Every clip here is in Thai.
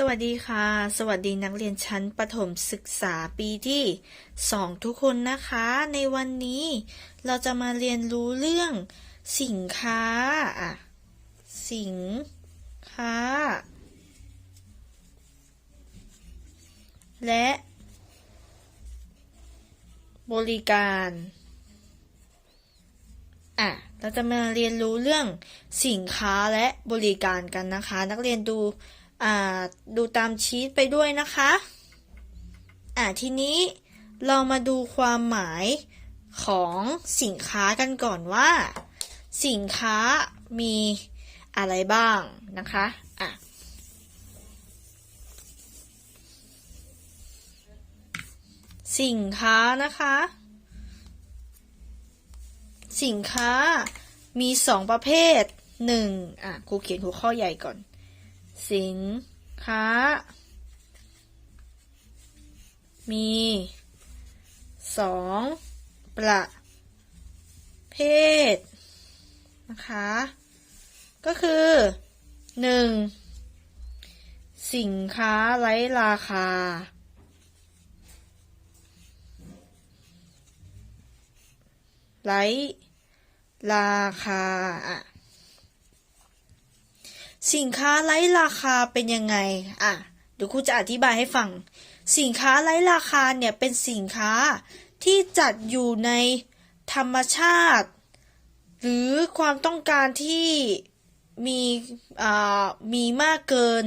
สวัสดีค่ะ สวัสดีนักเรียนชั้นประถมศึกษาปีที่ 2 ทุกคนนะคะ ในวันนี้เราจะมาเรียนรู้เรื่องสินค้าอะสินค้า และ บริการอะเราจะมาเรียนรู้เรื่องสินค้าและบริการกันนะคะ นักเรียนดู ดูตามชีตไปด้วยนะคะอะทีนี้เรามาดูความหมายของสินค้ากันก่อนว่า สินค้ามีอะไรบ้างนะคะอะสินค้านะคะ สินค้ามีสองประเภทหนึ่งอะครูเขียนหัวข้อใหญ่ก่อน สินค้า มีสองประเภทนะคะ ก็คือหนึ่งสินค้าไร้ราคาไร้ราคาอะ สินค้าไร้ราคาเป็นยังไง อะ เดี๋ยวครูจะอธิบายให้ฟัง สินค้าไร้ราคาเนี่ยเป็นสินค้าที่จัดอยู่ในธรรมชาติ หรือความต้องการที่มีอ่ามีมากเกิน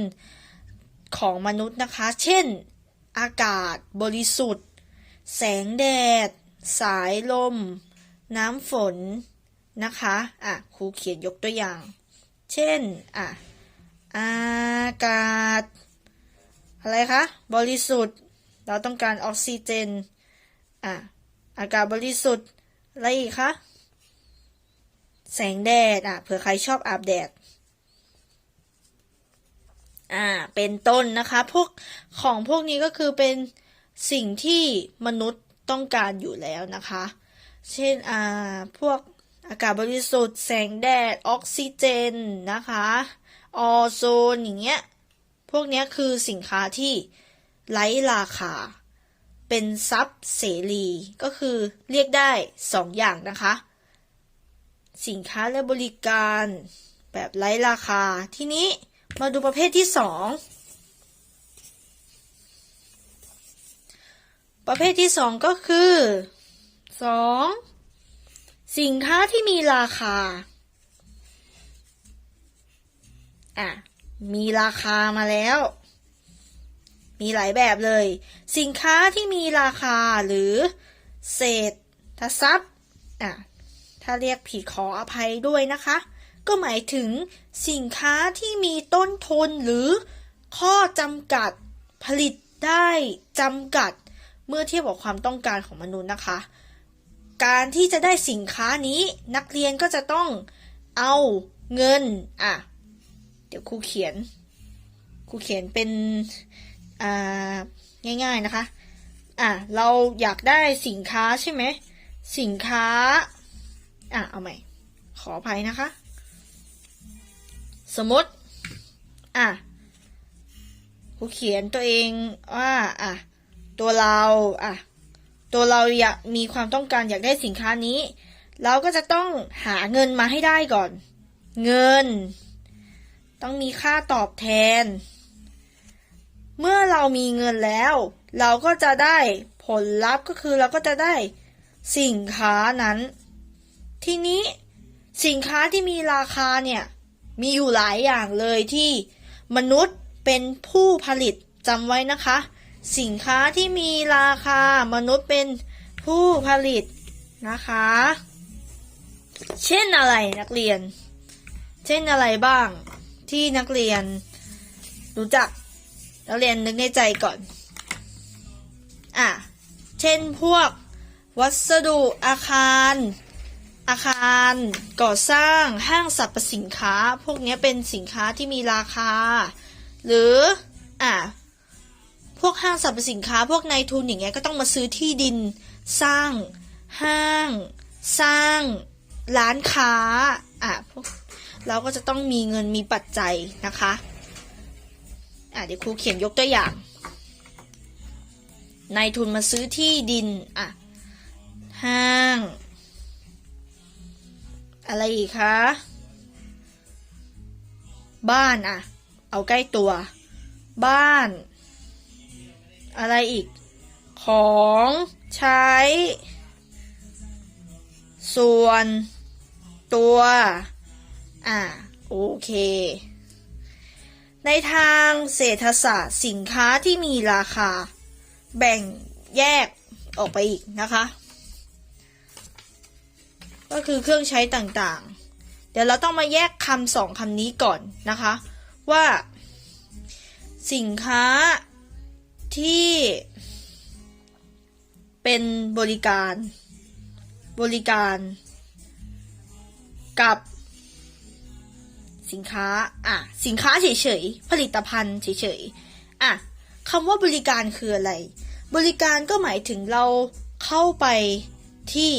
ของมนุษย์นะคะ เช่น อากาศบริสุทธิ์ แสงแดด สายลม น้ำฝนนะคะ อะ ครูเขียนยกตัวอย่าง เช่นอะอากาศ อะไรคะ บริสุทธิ์ เราต้องการออกซิเจนอะอากาศบริสุทธิ์ อะไรอีกคะ แสงแดดอะเผื่อใครชอบอาบแดดอ่าเป็นต้นนะคะ พวกของพวกนี้ก็คือเป็นสิ่งที่มนุษย์ต้องการอยู่แล้วนะคะ เช่นอ่าพวก อากาศบริสุทธิ์ แสงแดด ออกซิเจนนะคะ ออโซนอย่างเงี้ย พวกเนี้ยคือสินค้าที่ไร้ราคา เป็นทรัพย์เสรี ก็คือเรียกได้สองอย่างนะคะ สินค้าและบริการแบบไร้ราคา ทีนี้มาดูประเภทที่สองประเภทที่สองก็คือสอง สินค้าที่มีราคา อะ มีราคามาแล้ว มีหลายแบบเลย สินค้าที่มีราคาหรือ เศษทรัพย์ อะ ถ้าเรียกผิดขออภัยด้วยนะคะ ก็หมายถึงสินค้าที่มีต้นทุนหรือข้อจำกัดผลิตได้จำกัด เมื่อเทียบกับความต้องการของมนุษย์นะคะ การที่จะได้สินค้านี้นักเรียนก็จะต้องเอาเงินอะเดี๋ยวครูเขียนครูเขียนเป็นอ่าง่ายๆนะคะอะเราอยากได้สินค้าใช่ไหมสินค้าอะเอาใหม่ขออภัยนะคะ สมมติอะครูเขียนตัวเองว่าอะตัวเราอะ ตัวเราอยากมีความต้องการอยากได้สินค้านี้ เราก็จะต้องหาเงินมาให้ได้ก่อน เงิน ต้องมีค่าตอบแทน เมื่อเรามีเงินแล้ว เราก็จะได้ผลลัพธ์ก็คือเราก็จะได้สินค้านั้น ทีนี้สินค้าที่มีราคาเนี่ยมีอยู่หลายอย่างเลยที่มนุษย์เป็นผู้ผลิตจำไว้นะคะ สินค้าที่มีราคามนุษย์เป็นผู้ผลิตนะคะ เช่นอะไรนักเรียน เช่นอะไรบ้างที่นักเรียน รู้จักนักเรียนนึกในใจก่อน อะ เช่นพวกวัสดุอาคาร อาคารก่อสร้างห้างสรรพสินค้า พวกนี้เป็นสินค้าที่มีราคา หรือ อะ พวกห้างสรรพสินค้าพวกนายทุนอย่างเงี้ยก็ต้องมาซื้อที่ดิน สร้าง ห้าง สร้าง ร้านค้าอะพวกเราก็จะต้องมีเงินมีปัจจัยนะคะอะเดี๋ยวครูเขียนยกตัวอย่างนายทุนมาซื้อที่ดินอะห้าง อะไรอีกคะบ้านอะ เอาใกล้ตัว บ้าน อะไรอีก ของใช้ ส่วน ตัว อะโอเค ในทางเศรษฐศาสตร์สินค้าที่มีราคา แบ่งแยกออกไปอีกนะคะ ก็คือเครื่องใช้ต่างๆ เดี๋ยวเราต้องมาแยกคำสองคำนี้ก่อนนะคะ ว่า สินค้า ที่เป็นบริการ บริการ กับสินค้า อะ สินค้าเฉยๆ ผลิตภัณฑ์เฉยๆ อะคำว่าบริการคืออะไร บริการก็หมายถึงเราเข้าไปที่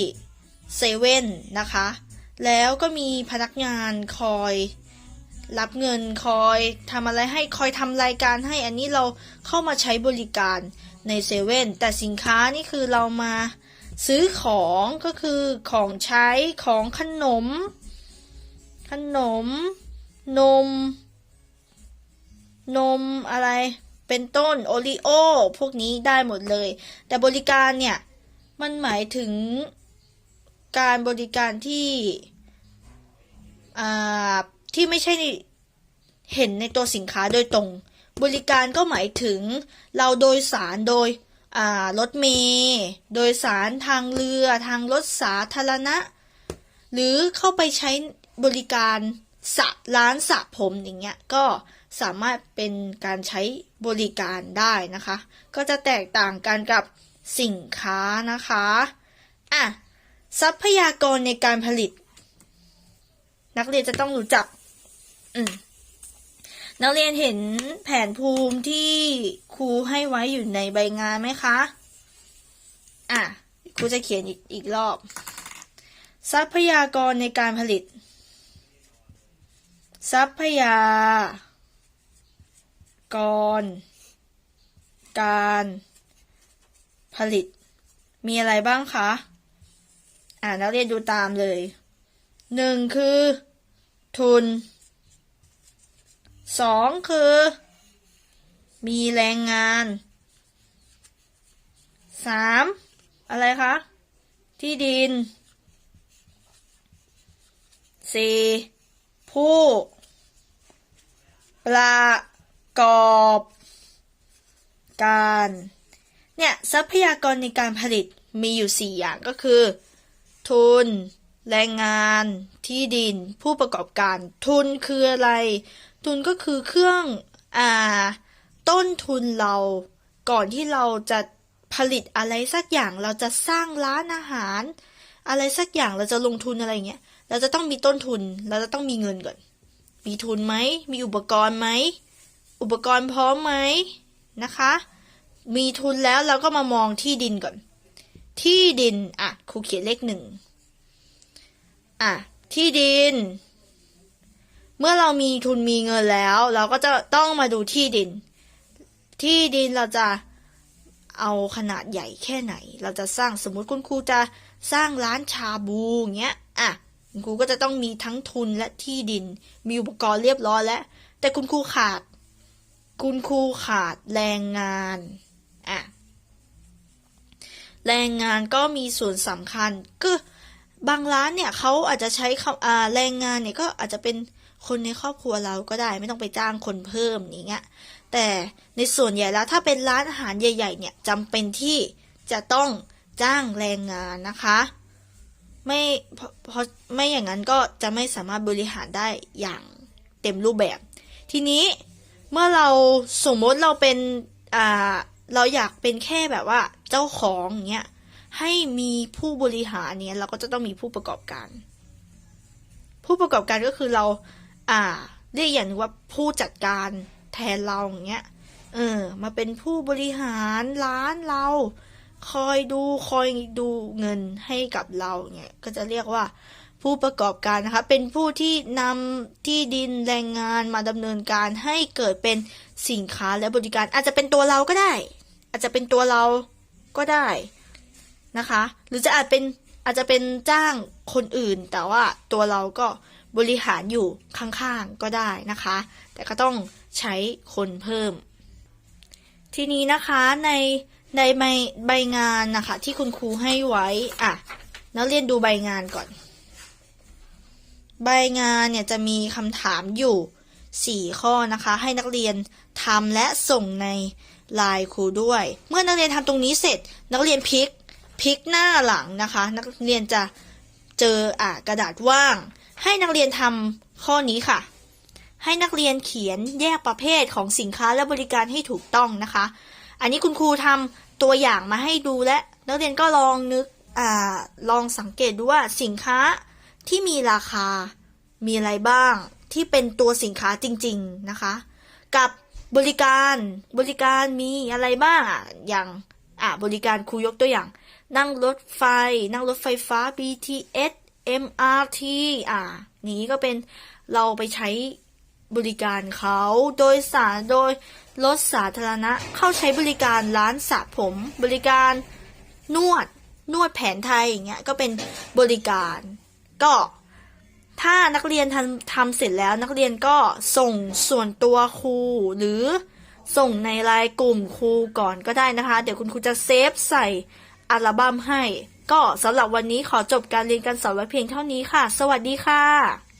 เซเว่นนะคะ แล้วก็มีพนักงานคอย รับเงินคอยทำอะไรให้คอยทำรายการให้อันนี้เราเข้ามาใช้บริการในเซเว่นแต่สินค้านี่คือเรามาซื้อของก็คือของใช้ของขนม ขนม นม นมอะไร เป็นต้นโอริโอพวกนี้ได้หมดเลย แต่บริการเนี่ย มันหมายถึงการบริการที่อ่า ที่ไม่ใช่เห็นในตัวสินค้าโดยตรง บริการก็หมายถึง เราโดยสารโดยรถเมล์โดยสารทางเรือ ทางรถสาธารณะ หรือเข้าไปใช้บริการสระร้านสระผมอย่างเงี้ยก็สามารถเป็นการใช้บริการได้นะคะ ก็จะแตกต่างกันกับสินค้านะคะอะทรัพยากรในการผลิต นักเรียนจะต้องรู้จัก นักเรียนเห็นแผนภูมิที่ครูให้ไว้อยู่ในใบงานไหมคะ อะ ครูจะเขียนอีกอีกรอบ ทรัพยากรในการผลิต ทรัพยากร การผลิต มีอะไรบ้างคะ อ่านักเรียนดูตามเลยหนึ่งคือ ทุน สองคือ มีแรงงานสามอะไรคะ ที่ดินสี่ผู้ประกอบการ เนี่ยทรัพยากรในการผลิตมีอยู่สี่อย่างก็คือ ทุน แรงงาน ที่ดิน ผู้ประกอบการ ทุนคืออะไร ทุนก็คือเครื่องอ่าต้นทุนเราก่อนที่เราจะผลิตอะไรสักอย่างเราจะสร้างร้านอาหาร อะไรสักอย่างเราจะลงทุนอะไรเงี้ยเราจะต้องมีต้นทุน เราจะต้องมีเงินก่อน มีทุนไหมมีอุปกรณ์ไหมอุปกรณ์พร้อมไหมนะคะ มีทุนแล้วเราก็มามองที่ดินก่อน ที่ดินอะครูเขียนเลขหนึ่งอะที่ดิน เมื่อเรามีทุนมีเงินแล้ว เราก็จะต้องมาดูที่ดิน ที่ดินเราจะเอาขนาดใหญ่แค่ไหน เราจะสร้างสมมติคุณครูจะสร้างร้านชาบูอย่างเงี้ยอะคุณครูก็จะต้องมีทั้งทุนและที่ดิน มีอุปกรณ์เรียบร้อยแล้ว แต่คุณครูขาด คุณครูขาดแรงงานอะแรงงานก็มีส่วนสำคัญก็บางร้านเนี่ยเขาอาจจะใช้คำแรงงานเนี่ยก็อาจจะเป็น คนในครอบครัวเราก็ได้ไม่ต้องไปจ้างคนเพิ่มอย่างเงี้ยแต่ในส่วนใหญ่แล้วถ้าเป็นร้านอาหารใหญ่ ๆ เนี่ยจำเป็นที่จะต้องจ้างแรงงานนะคะ ไม่เพราะไม่อย่างนั้นก็จะไม่สามารถบริหารได้อย่างเต็มรูปแบบ ทีนี้เมื่อเราสมมติเราเป็นอ่าเราอยากเป็นแค่แบบว่าเจ้าของอย่างเงี้ยให้มีผู้บริหารเนี่ยเราก็จะต้องมีผู้ประกอบการ ผู้ประกอบการก็คือเรา อ่าเรียกอย่างหนึงว่าผู้จัดการแทนเราอย่างเงี้ย เออ มาเป็นผู้บริหารร้านเรา คอยดูคอยดูเงินให้กับเราเนี่ยก็จะเรียกว่าผู้ประกอบการนะคะ เป็นผู้ที่นำที่ดินแรงงานมาดำเนินการให้เกิดเป็นสินค้าและบริการ อาจจะเป็นตัวเราก็ได้ อาจจะเป็นตัวเราก็ได้นะคะ หรือจะอาจเป็นอาจจะเป็นจ้างคนอื่น แต่ว่าตัวเราก็ บริหารอยู่ข้างๆก็ได้นะคะ แต่ก็ต้องใช้คนเพิ่ม ทีนี้นะคะในในใบใบงานนะคะที่คุณครูให้ไว้อะนักเรียนดูใบงานก่อน ใบงานเนี่ยจะมีคำถามอยู่ 4 ข้อนะคะ ให้นักเรียนทำและส่งในไลน์ครูด้วย เมื่อนักเรียนทำตรงนี้เสร็จ นักเรียนพลิกพลิกหน้าหลังนะคะ นักเรียนจะเจออ่ากระดาษว่าง ให้นักเรียนทำข้อนี้ค่ะ ให้นักเรียนเขียนแยกประเภทของสินค้าและบริการให้ถูกต้องนะคะ อันนี้คุณครูทำตัวอย่างมาให้ดูและนักเรียนก็ลองนึกอลองสังเกตดูว่าสินค้าที่มีราคามีอะไรบ้างที่เป็นตัวสินค้าจริง ๆนะคะ กับบริการบริการมีอะไรบ้างอะอย่างอะบริการครูยกตัวอย่าง นั่งรถไฟ นั่งรถไฟฟ้า BTS MRT อะนี้ก็เป็นเราไปใช้บริการเขาโดยสารโดยรถสาธารณะเข้าใช้บริการร้านสระผม บริการนวดนวดแผนไทยอย่างเงี้ยก็เป็นบริการ ก็ถ้านักเรียนทำทำเสร็จแล้วนักเรียนก็ส่งส่วนตัวครูหรือส่งในไลน์กลุ่มครูก่อนก็ได้นะคะ เดี๋ยวคุณครูจะเซฟใส่อัลบั้มให้ ก็สำหรับวันนี้ขอจบการเรียนการสอนไว้เพียงเท่านี้ค่ะ สวัสดีค่ะ